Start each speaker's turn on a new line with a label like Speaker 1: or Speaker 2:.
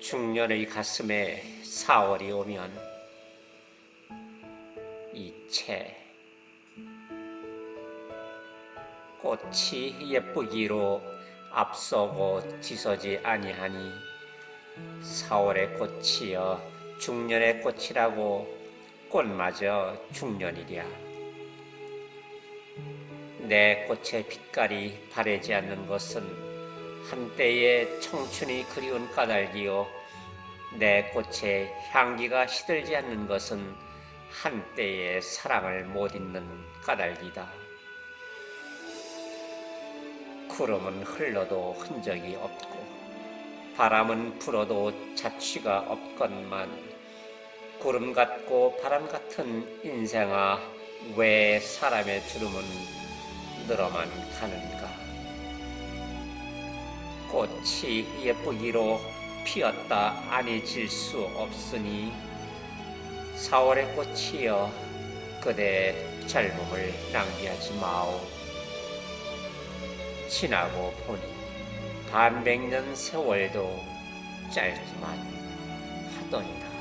Speaker 1: 중년의 가슴에 4월이 오면 이채 꽃이 예쁘기로 앞서고 뒤서지 아니하니 4월의 꽃이여 중년의 꽃이라고 꽃마저 중년이랴. 내 꽃의 빛깔이 바래지 않는 것은 한때의 청춘이 그리운 까닭이요 내 꽃의 향기가 시들지 않는 것은 한때의 사랑을 못 잊는 까닭이다. 구름은 흘러도 흔적이 없고 바람은 불어도 자취가 없건만 구름 같고 바람 같은 인생아 왜 사람의 주름은 늘어만 가는가 꽃이 예쁘기로 피었다 아니 질 수 없으니 4월의 꽃이여 그대 젊음을 낭비하지 마오. 지나고 보니 반백년 세월도 짧기만 하더니라